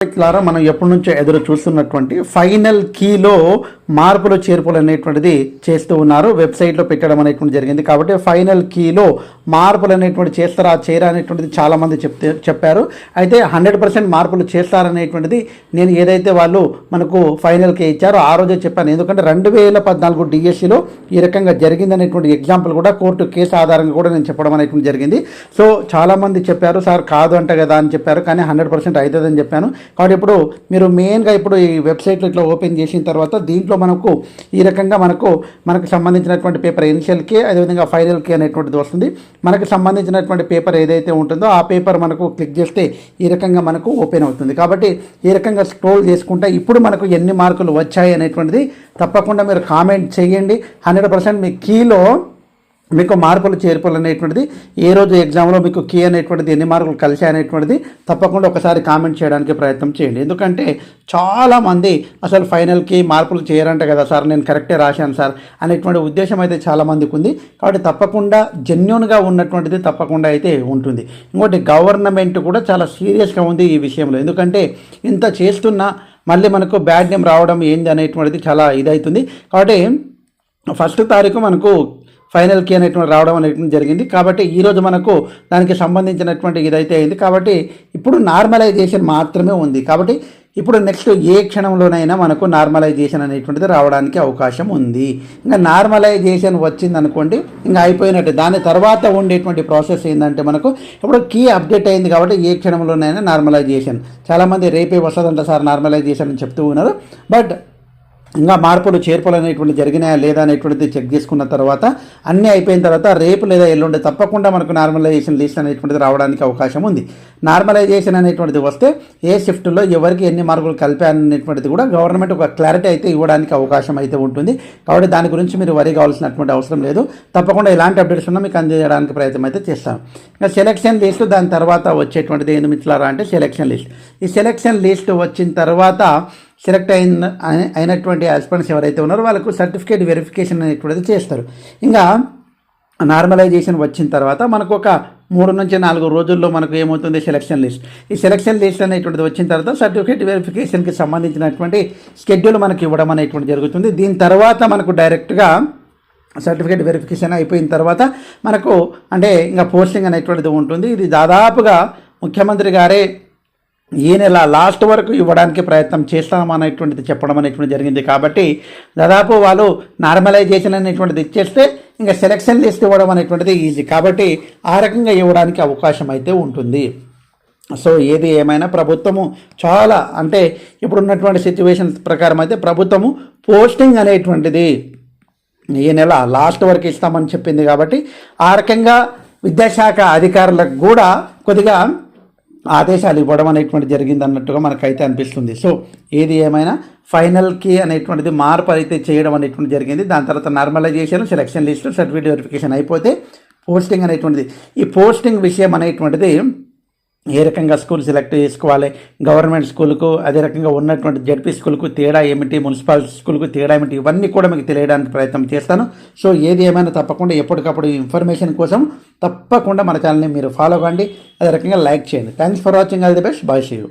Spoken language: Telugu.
ద్వారా మనం ఎప్పటి నుంచో ఎదురు చూస్తున్నటువంటి ఫైనల్ కీలో మార్పులు చేర్పులు అనేటువంటిది చేస్తూ ఉన్నారు. వెబ్సైట్లో పెట్టడం అనేటువంటి జరిగింది. కాబట్టి ఫైనల్ కీలో మార్పులు అనేటువంటి చేస్తారా చేయరా అనేటువంటిది చాలామంది చెప్తే చెప్పారు. అయితే హండ్రెడ్ పర్సెంట్ మార్పులు చేస్తారనేటువంటిది నేను ఏదైతే వాళ్ళు మనకు ఫైనల్ కీ ఇచ్చారో ఆ రోజే చెప్పాను. ఎందుకంటే రెండు వేల పద్నాలుగు డిఎస్సిలో ఈ రకంగా జరిగిందనేటువంటి ఎగ్జాంపుల్ కూడా కోర్టు కేసు ఆధారంగా కూడా నేను చెప్పడం అనేటువంటి జరిగింది. సో చాలామంది చెప్పారు సార్ కాదు అంట కదా అని చెప్పారు. కానీ హండ్రెడ్ పర్సెంట్ అవుతుందని చెప్పాను. కాబట్టి ఇప్పుడు మీరు మెయిన్గా ఇప్పుడు ఈ వెబ్సైట్లో ఇట్లా ఓపెన్ చేసిన తర్వాత దీంట్లో మనకు ఈ రకంగా మనకు మనకు సంబంధించినటువంటి పేపర్ ఇనిషియల్కి అదేవిధంగా ఫైనల్కి అనేటువంటిది వస్తుంది. మనకు సంబంధించినటువంటి పేపర్ ఏదైతే ఉంటుందో ఆ పేపర్ మనకు క్లిక్ చేస్తే ఈ రకంగా మనకు ఓపెన్ అవుతుంది. కాబట్టి ఈ రకంగా స్క్రోల్ చేసుకుంటే ఇప్పుడు మనకు ఎన్ని మార్కులు వచ్చాయి అనేటువంటిది తప్పకుండా మీరు కామెంట్ చేయండి. హండ్రెడ్ పర్సెంట్ మీ కీలో మీకు మార్పులు చేర్పులు అనేటువంటిది ఏ రోజు ఎగ్జామ్లో మీకు కీ అనేటువంటిది ఎన్ని మార్కులు కలిసి అనేటువంటిది తప్పకుండా ఒకసారి కామెంట్ చేయడానికి ప్రయత్నం చేయండి. ఎందుకంటే చాలామంది అసలు ఫైనల్కి మార్పులు చేయరంట కదా సార్ నేను కరెక్టే రాశాను సార్ అనేటువంటి ఉద్దేశం అయితే చాలామందికి ఉంది. కాబట్టి తప్పకుండా జెన్యున్గా ఉన్నటువంటిది తప్పకుండా అయితే ఉంటుంది. ఇంకోటి గవర్నమెంట్ కూడా చాలా సీరియస్గా ఉంది ఈ విషయంలో. ఎందుకంటే ఇంత చేస్తున్నా మళ్ళీ మనకు బ్యాడ్ నేమ్ రావడం ఏంది అనేటువంటిది చాలా ఇదవుతుంది కాబట్టి ఫస్ట్ తారీఖు మనకు ఫైనల్కి అనేటువంటి రావడం అనేటువంటి జరిగింది. కాబట్టి ఈరోజు మనకు దానికి సంబంధించినటువంటి ఇదైతే అయింది. కాబట్టి ఇప్పుడు నార్మలైజేషన్ మాత్రమే ఉంది. కాబట్టి ఇప్పుడు నెక్స్ట్ ఏ క్షణంలోనైనా మనకు నార్మలైజేషన్ అనేటువంటిది రావడానికి అవకాశం ఉంది. ఇంకా నార్మలైజేషన్ వచ్చింది అనుకోండి ఇంకా అయిపోయినట్టు. దాని తర్వాత ఉండేటువంటి ప్రాసెస్ ఏంటంటే మనకు ఇప్పుడు కీ అప్డేట్ అయింది కాబట్టి ఏ క్షణంలోనైనా నార్మలైజేషన్. చాలామంది రేపే వస్తుందంట సార్ నార్మలైజేషన్ అని చెప్తూ ఉన్నారు. బట్ ఇంకా మార్పులు చేర్పులు అనేటువంటి జరిగినాయా లేదా అనేటువంటిది చెక్ చేసుకున్న తర్వాత అన్నీ అయిపోయిన తర్వాత రేపు లేదా ఎల్లుండి తప్పకుండా మనకు నార్మలైజేషన్ లిస్ట్ అనేటువంటిది రావడానికి అవకాశం ఉంది. నార్మలైజేషన్ అనేటువంటిది వస్తే ఏ షిఫ్ట్లో ఎవరికి ఎన్ని మార్కులు కలిపాయనేటువంటిది కూడా గవర్నమెంట్ ఒక క్లారిటీ అయితే ఇవ్వడానికి అవకాశం అయితే ఉంటుంది. కాబట్టి దాని గురించి మీరు వరి కావాల్సినటువంటి అవసరం లేదు. తప్పకుండా ఎలాంటి అప్డేట్స్ ఉన్నా మీకు అందజేయడానికి ప్రయత్నం అయితే చేస్తాం. ఇంకా సెలక్షన్ లిస్ట్ దాని తర్వాత వచ్చేటువంటిది ఏంది మిత్రులారా అంటే సెలక్షన్ లిస్ట్. ఈ సెలక్షన్ లిస్ట్ వచ్చిన తర్వాత సెలెక్ట్ అయిన అయినటువంటి హస్బెండ్స్ ఎవరైతే ఉన్నారో వాళ్ళకు సర్టిఫికేట్ వెరిఫికేషన్ అనేటువంటిది చేస్తారు. ఇంకా నార్మలైజేషన్ వచ్చిన తర్వాత మనకు ఒక మూడు నుంచి నాలుగు రోజుల్లో మనకు ఏమవుతుంది? సెలక్షన్ లిస్ట్ ఈ సెలక్షన్ లిస్ట్ అనేటువంటిది వచ్చిన తర్వాత సర్టిఫికేట్ వెరిఫికేషన్కి సంబంధించినటువంటి షెడ్యూల్ మనకి ఇవ్వడం అనేటువంటి జరుగుతుంది. దీని తర్వాత మనకు డైరెక్ట్గా సర్టిఫికేట్ వెరిఫికేషన్ అయిపోయిన తర్వాత మనకు అంటే ఇంకా పోస్టింగ్ అనేటువంటిది ఉంటుంది. ఇది దాదాపుగా ముఖ్యమంత్రి గారే ఈ నెల లాస్ట్ వరకు ఇవ్వడానికి ప్రయత్నం చేస్తామనేటువంటిది చెప్పడం అనేటువంటి జరిగింది కాబట్టి దాదాపు వాళ్ళు నార్మలైజేషన్ అనేటువంటిది ఇచ్చేస్తే ఇంకా సెలక్షన్ లిస్ట్ ఇవ్వడం అనేటువంటిది ఈజీ కాబట్టి ఆ రకంగా ఇవ్వడానికి అవకాశం అయితే ఉంటుంది. సో ఏది ఏమైనా ప్రభుత్వము చాలా అంటే ఇప్పుడున్నటువంటి సిచ్యువేషన్ ప్రకారం అయితే ప్రభుత్వము పోస్టింగ్ అనేటువంటిది ఈ నెల లాస్ట్ వరకు ఇస్తామని చెప్పింది కాబట్టి ఆ రకంగా విద్యాశాఖ అధికారులకు కూడా కొద్దిగా ఆదేశాలు ఇవ్వడం అనేటువంటి జరిగింది అన్నట్టుగా మనకైతే అనిపిస్తుంది. సో ఏది ఏమైనా ఫైనల్కి అనేటువంటిది మార్పు అయితే చేయడం అనేటువంటి జరిగింది. దాని తర్వాత normalization selection list certificate verification అయిపోతే పోస్టింగ్ అనేటువంటిది. ఈ పోస్టింగ్ విషయం అనేటువంటిది ఏ రకంగా స్కూల్ సెలెక్ట్ చేసుకోవాలి? గవర్నమెంట్ స్కూల్కు అదే రకంగా ఉన్నటువంటి జడ్పీ స్కూల్కు తేడా ఏమిటి? మున్సిపాలిటీ స్కూల్కు తేడా ఏమిటి? ఇవన్నీ కూడా మీకు తెలియడానికి ప్రయత్నం చేస్తాను. సో ఏది ఏమైనా తప్పకుండా ఎప్పటికప్పుడు ఇన్ఫర్మేషన్ కోసం తప్పకుండా మన ఛానల్ని మీరు ఫాలో కండి అదే రకంగా లైక్ చేయండి. Thanks for watching all the best bye you